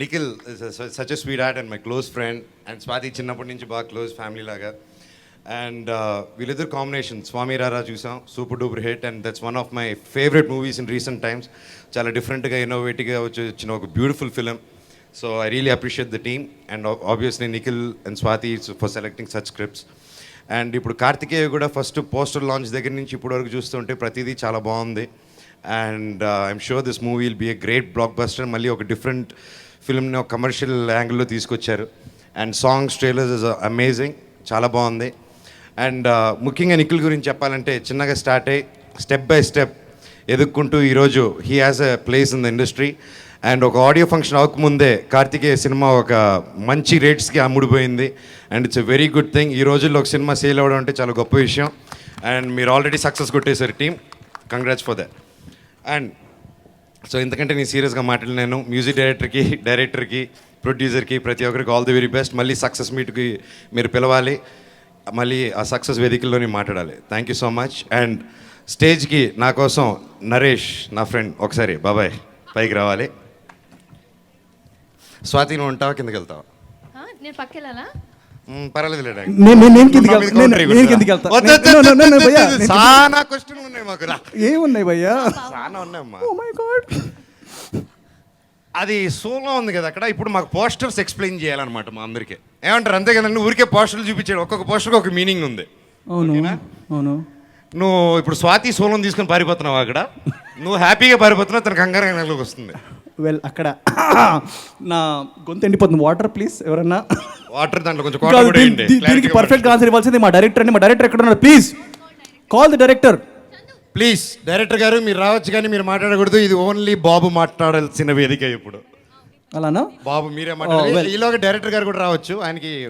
Nikhil such a sweet heart and my close friend and Swathi చిన్నప్పటి నుంచి బాగా close family లాగా. And వీళ్ళిద్దరు కాంబినేషన్ స్వామి రారా చూసాం super duper hit and that's one of my favourite movies in recent times చాలా డిఫరెంట్గా ఇన్నోవేటివ్గా వచ్చి వచ్చిన ఒక beautiful film so I really appreciate the team and obviously Nikhil and Swathi for selecting such scripts and ఇప్పుడు కార్తికేయ కూడా first poster launch దగ్గర నుంచి ఇప్పటి వరకు చూస్తుంటే ప్రతిదీ చాలా బాగుంది. And I'm sure this movie will be a great blockbuster మళ్ళీ ఒక డిఫరెంట్ ఫిల్మ్ని ఒక కమర్షియల్ యాంగిల్లో తీసుకొచ్చారు. And songs trailers is amazing చాలా బాగుంది. అండ్ uh, ముఖ్యంగా నిఖిల్ గురించి చెప్పాలంటే చిన్నగా స్టార్ట్ అయ్యి స్టెప్ బై స్టెప్ ఎదుక్కుంటూ ఈరోజు he has a place in the industry and ఒక ఆడియో ఫంక్షన్ అవ్వకముందే కార్తికేయ సినిమా ఒక మంచి రేట్స్కి అమ్ముడిపోయింది. And it's a very good thing ఈ రోజుల్లో ఒక సినిమా సేల్ అవ్వడం అంటే చాలా గొప్ప విషయం. అండ్ మీరు ఆల్రెడీ సక్సెస్ కొట్టేశారు team congrats for that and so ఇంతకంటే నేను సీరియస్గా మాట్లాడినాను. మ్యూజిక్ డైరెక్టర్కి డైరెక్టర్కి ప్రొడ్యూసర్కి ప్రతి ఒక్కరికి ఆల్ ది వెరీ బెస్ట్ మళ్ళీ సక్సెస్ మీట్కి మీరు పిలవాలి. మళ్ళీ ఆ సక్సెస్ వేదికల్లోనే మాట్లాడాలి. Thank you so much and స్టేజ్కి నా కోసం నరేష్ నా ఫ్రెండ్ ఒకసారి బాబాయ్ పైకి రావాలి. స్వాతి నువ్వు ఉంటావా? కిందకి వెళ్తావా? నేను పక్కెళ్ళాలా? పర్వాలేదు చాలా క్వశ్చన్ ఉన్నాయి మాకు ఏమున్నాయి భయ్యా? చాలా ఉన్నాయమ్మా గాడ్ అది సోలో ఉంది కదా అక్కడ. ఇప్పుడు మాకు పోస్టర్స్ ఎక్స్ప్లెయిన్ చేయాలన్నమాట మా అందరికీ. ఏమంటారు? అంతే కదండి ఊరికే పోస్టర్లు చూపించాడు. ఒక్కొక్క పోస్టర్కి ఒక మీనింగ్ ఉంది. అవును. అవును. నువ్వు ఇప్పుడు స్వాతి సోలం తీసుకొని పారిపోతున్నావు అక్కడ? నువ్వు హ్యాపీగా పారిపోతున్నావు తన కంగారు కంగారులోకి వస్తుంది వెల్ అక్కడ నా గొంతు ఎండిపోతుంది. వాటర్ ప్లీజ్ ఎవరన్నా? వాటర్ దాంట్లో కొంచెం కాదు, కోట కూడా దీని- వేయండి. దీనికి పర్ఫెక్ట్ ఆన్సర్ ఇవ్వాల్సింది మా డైరెక్టర్ అండి. మా డైరెక్టర్ ఎక్కడ ఉన్నారు please call the director please director గారు మీరు రావచ్చు కానీ మీరు మాట్లాడకూడదు. ఇది ఓన్లీ బాబు మాట్లాడాల్సిన వేదిక ఇప్పుడు. అలానా? బాబు మీరే మాట్లాడాలి. Well. ఈలోగా డైరెక్టర్ గారు కూడా రావచ్చు. ఆయనకి